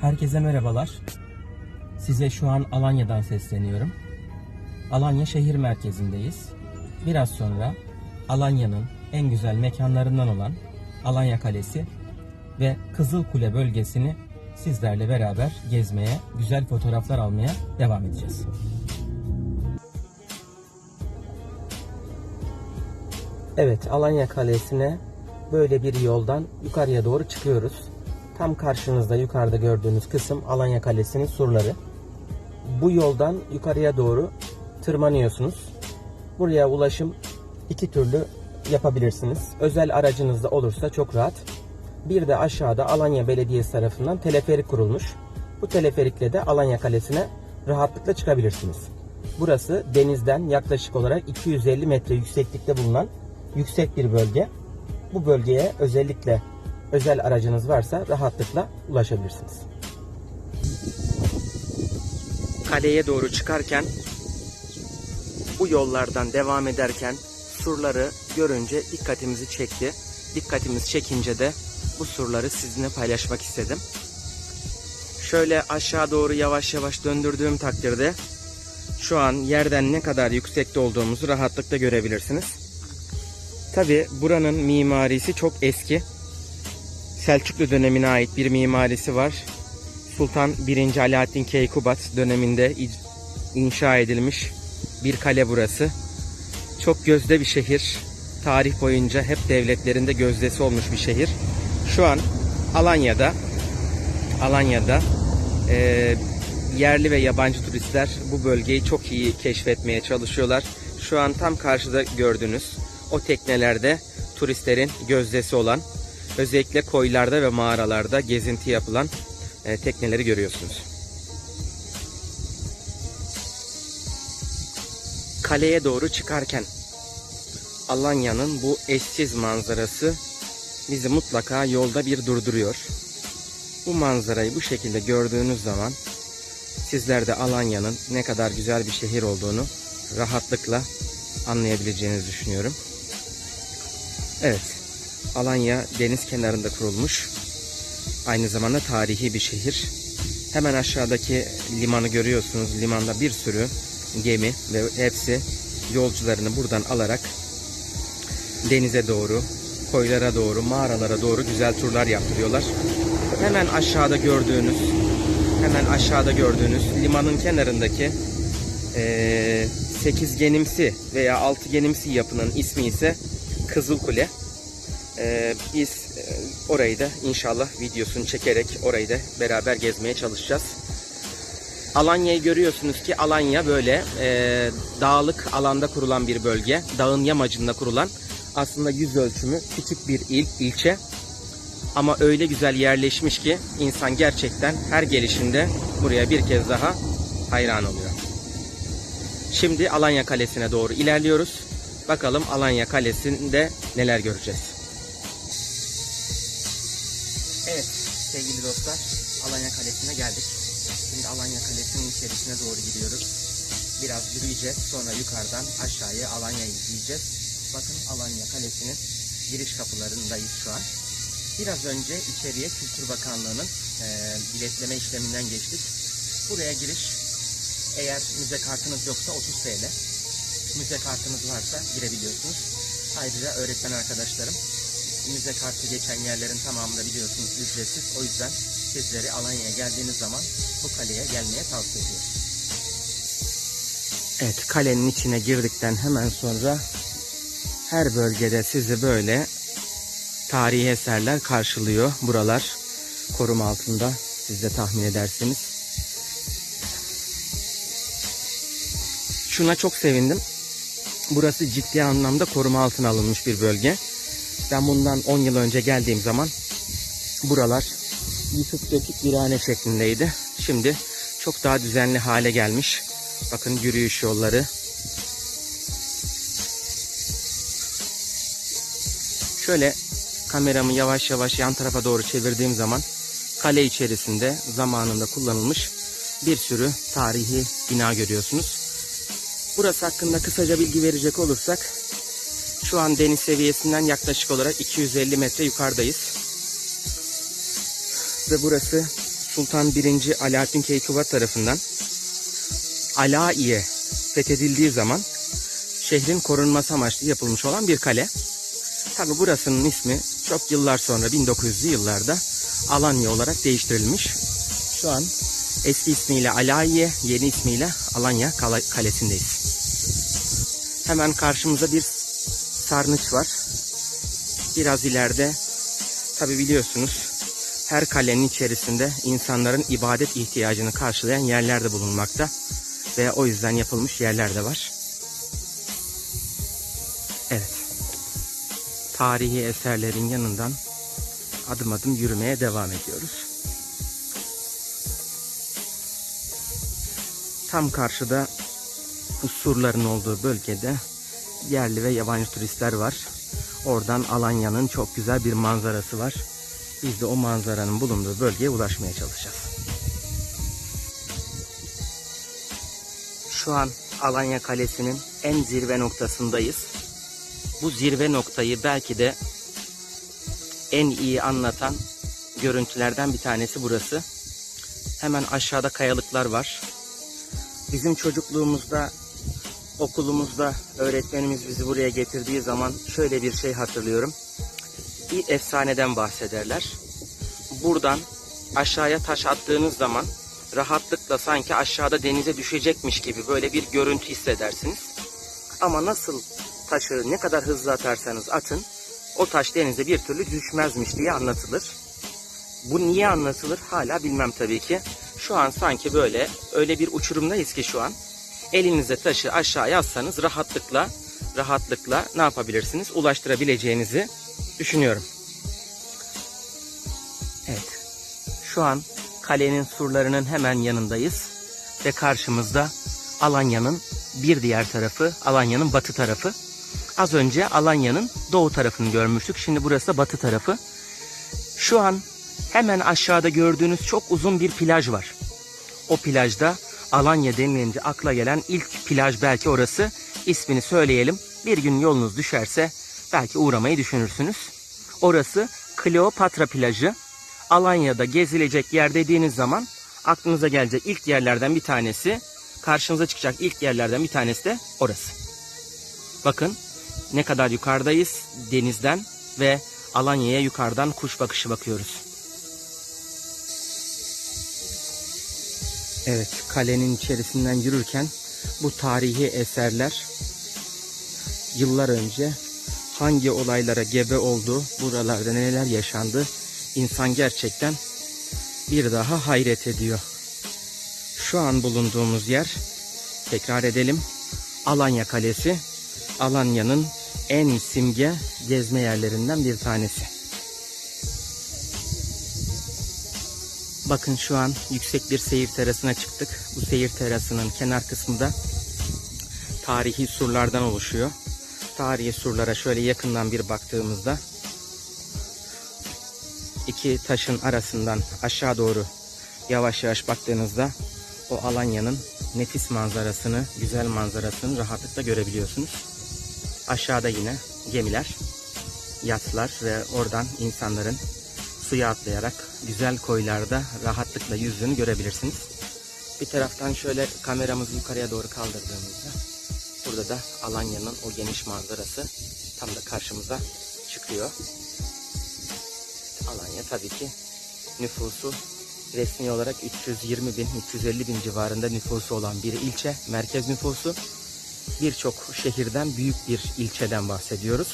Herkese merhabalar. Size şu an Alanya'dan sesleniyorum. Alanya şehir merkezindeyiz. Biraz sonra Alanya'nın en güzel mekanlarından olan Alanya Kalesi ve Kızılkule bölgesini sizlerle beraber gezmeye, güzel fotoğraflar almaya devam edeceğiz. Evet, Alanya Kalesi'ne böyle bir yoldan yukarıya doğru çıkıyoruz. Tam karşınızda yukarıda gördüğünüz kısım Alanya Kalesi'nin surları. Bu yoldan yukarıya doğru tırmanıyorsunuz. Buraya ulaşım iki türlü yapabilirsiniz. Özel aracınız da olursa çok rahat. Bir de aşağıda Alanya Belediyesi tarafından teleferik kurulmuş. Bu teleferikle de Alanya Kalesi'ne rahatlıkla çıkabilirsiniz. Burası denizden yaklaşık olarak 250 metre yükseklikte bulunan yüksek bir bölge. Bu bölgeye özellikle özel aracınız varsa rahatlıkla ulaşabilirsiniz. Kaleye doğru çıkarken bu yollardan devam ederken surları görünce dikkatimizi çekti. Dikkatimiz çekince de bu surları sizinle paylaşmak istedim. Şöyle aşağı doğru yavaş yavaş döndürdüğüm takdirde şu an yerden ne kadar yüksekte olduğumuzu rahatlıkla görebilirsiniz. Tabi buranın mimarisi çok eski. Selçuklu dönemine ait bir mimarisi var. Sultan 1. Alaaddin Keykubat döneminde inşa edilmiş bir kale burası. Çok gözde bir şehir. Tarih boyunca hep devletlerinde gözdesi olmuş bir şehir. Şu an Alanya'da Alanya'da e, yerli ve yabancı turistler bu bölgeyi çok iyi keşfetmeye çalışıyorlar. Şu an tam karşıda gördüğünüz o teknelerde turistlerin gözdesi olan özellikle koylarda ve mağaralarda gezinti yapılan e, tekneleri görüyorsunuz. Kaleye doğru çıkarken Alanya'nın bu eşsiz manzarası bizi mutlaka yolda bir durduruyor. Bu manzarayı bu şekilde gördüğünüz zaman sizler de Alanya'nın ne kadar güzel bir şehir olduğunu rahatlıkla anlayabileceğinizi düşünüyorum. Evet, Alanya deniz kenarında kurulmuş. Aynı zamanda tarihi bir şehir. Hemen aşağıdaki limanı görüyorsunuz. Limanda bir sürü gemi ve hepsi yolcularını buradan alarak denize doğru, koylara doğru, mağaralara doğru güzel turlar yaptırıyorlar. Hemen aşağıda gördüğünüz, hemen aşağıda gördüğünüz limanın kenarındaki ee, sekizgenimsi veya altıgenimsi yapının ismi ise Kızılkule. Ee, biz e, orayı da inşallah videosunu çekerek orayı da beraber gezmeye çalışacağız. Alanya'yı görüyorsunuz ki Alanya böyle e, dağlık alanda kurulan bir bölge. Dağın yamacında kurulan aslında yüz ölçümü küçük bir il, ilçe. Ama öyle güzel yerleşmiş ki insan gerçekten her gelişinde buraya bir kez daha hayran oluyor. Şimdi Alanya Kalesi'ne doğru ilerliyoruz. Bakalım Alanya Kalesi'nde neler göreceğiz. Sevgili dostlar Alanya Kalesi'ne geldik. Şimdi Alanya Kalesi'nin içerisine doğru gidiyoruz. Biraz yürüyeceğiz sonra yukarıdan aşağıya Alanya'yı izleyeceğiz. Bakın Alanya Kalesi'nin giriş kapılarındayız şu an. Biraz önce içeriye Kültür Bakanlığı'nın e, biletleme işleminden geçtik. Buraya giriş eğer müze kartınız yoksa 30 TL. Müze kartınız varsa girebiliyorsunuz. Ayrıca öğretmen arkadaşlarım müze kartı geçen yerlerin tamamını biliyorsunuz ücretsiz. O yüzden sizleri Alanya'ya geldiğiniz zaman bu kaleye gelmeye tavsiye ediyorum. Evet kalenin içine girdikten hemen sonra her bölgede sizi böyle tarihi eserler karşılıyor. Buralar koruma altında siz de tahmin edersiniz. Şuna çok sevindim. Burası ciddi anlamda koruma altına alınmış bir bölge. Ben bundan 10 yıl önce geldiğim zaman buralar yıkık dökük virane şeklindeydi. Şimdi çok daha düzenli hale gelmiş. Bakın yürüyüş yolları. Şöyle kameramı yavaş yavaş yan tarafa doğru çevirdiğim zaman kale içerisinde zamanında kullanılmış bir sürü tarihi bina görüyorsunuz. Burası hakkında kısaca bilgi verecek olursak şu an deniz seviyesinden yaklaşık olarak 250 metre yukarıdayız. Ve burası Sultan 1. Alaaddin Keykubat tarafından Alaiye fethedildiği zaman şehrin korunması amaçlı yapılmış olan bir kale. Tabi burasının ismi çok yıllar sonra 1900'lü yıllarda Alanya olarak değiştirilmiş. Şu an eski ismiyle Alaiye, yeni ismiyle Alanya Kale- Kalesi'ndeyiz. Hemen karşımıza bir sarnıç var. Biraz ileride tabi biliyorsunuz her kalenin içerisinde insanların ibadet ihtiyacını karşılayan yerler de bulunmakta. Ve o yüzden yapılmış yerler de var. Evet. Tarihi eserlerin yanından adım adım yürümeye devam ediyoruz. Tam karşıda surların olduğu bölgede yerli ve yabancı turistler var. Oradan Alanya'nın çok güzel bir manzarası var. Biz de o manzaranın bulunduğu bölgeye ulaşmaya çalışacağız. Şu an Alanya Kalesi'nin en zirve noktasındayız. Bu zirve noktayı belki de en iyi anlatan görüntülerden bir tanesi burası. Hemen aşağıda kayalıklar var. Bizim çocukluğumuzda okulumuzda öğretmenimiz bizi buraya getirdiği zaman şöyle bir şey hatırlıyorum. Bir efsaneden bahsederler. Buradan aşağıya taş attığınız zaman rahatlıkla sanki aşağıda denize düşecekmiş gibi böyle bir görüntü hissedersiniz. Ama nasıl taşı ne kadar hızlı atarsanız atın o taş denize bir türlü düşmezmiş diye anlatılır. Bu niye anlatılır hala bilmem tabii ki. Şu an sanki böyle öyle bir uçurumdayız ki şu an. Elinize taşı aşağıya atsanız rahatlıkla rahatlıkla ne yapabilirsiniz? Ulaştırabileceğinizi düşünüyorum. Evet. Şu an kalenin surlarının hemen yanındayız ve karşımızda Alanya'nın bir diğer tarafı, Alanya'nın batı tarafı. Az önce Alanya'nın doğu tarafını görmüştük. Şimdi burası da batı tarafı. Şu an hemen aşağıda gördüğünüz çok uzun bir plaj var. O plajda Alanya denilince akla gelen ilk plaj belki orası. İsmini söyleyelim. Bir gün yolunuz düşerse belki uğramayı düşünürsünüz. Orası Kleopatra plajı. Alanya'da gezilecek yer dediğiniz zaman aklınıza gelecek ilk yerlerden bir tanesi, karşınıza çıkacak ilk yerlerden bir tanesi de orası. Bakın ne kadar yukarıdayız denizden ve Alanya'ya yukarıdan kuş bakışı bakıyoruz. Evet, kalenin içerisinden yürürken bu tarihi eserler yıllar önce hangi olaylara gebe oldu, buralarda neler yaşandı, insan gerçekten bir daha hayret ediyor. Şu an bulunduğumuz yer, tekrar edelim, Alanya Kalesi. Alanya'nın en simge gezme yerlerinden bir tanesi. Bakın şu an yüksek bir seyir terasına çıktık. Bu seyir terasının kenar kısmı da tarihi surlardan oluşuyor. Tarihi surlara şöyle yakından bir baktığımızda iki taşın arasından aşağı doğru yavaş yavaş baktığınızda o Alanya'nın nefis manzarasını, güzel manzarasını rahatlıkla görebiliyorsunuz. Aşağıda yine gemiler, yatlar ve oradan insanların suya atlayarak güzel koylarda rahatlıkla yüzdüğünü görebilirsiniz. Bir taraftan şöyle kameramızı yukarıya doğru kaldırdığımızda burada da Alanya'nın o geniş manzarası tam da karşımıza çıkıyor. Alanya tabii ki nüfusu resmi olarak 320 bin, 350 bin civarında nüfusu olan bir ilçe, merkez nüfusu. Birçok şehirden büyük bir ilçeden bahsediyoruz.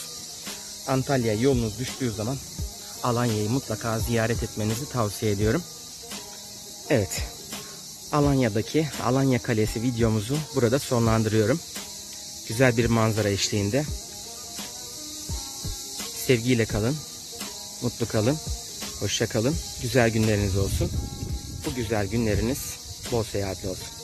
Antalya yolunuz düştüğü zaman Alanya'yı mutlaka ziyaret etmenizi tavsiye ediyorum. Evet, Alanya'daki Alanya Kalesi videomuzu burada sonlandırıyorum. Güzel bir manzara eşliğinde. Sevgiyle kalın, mutlu kalın, hoşça kalın, güzel günleriniz olsun. Bu güzel günleriniz bol seyahatli olsun.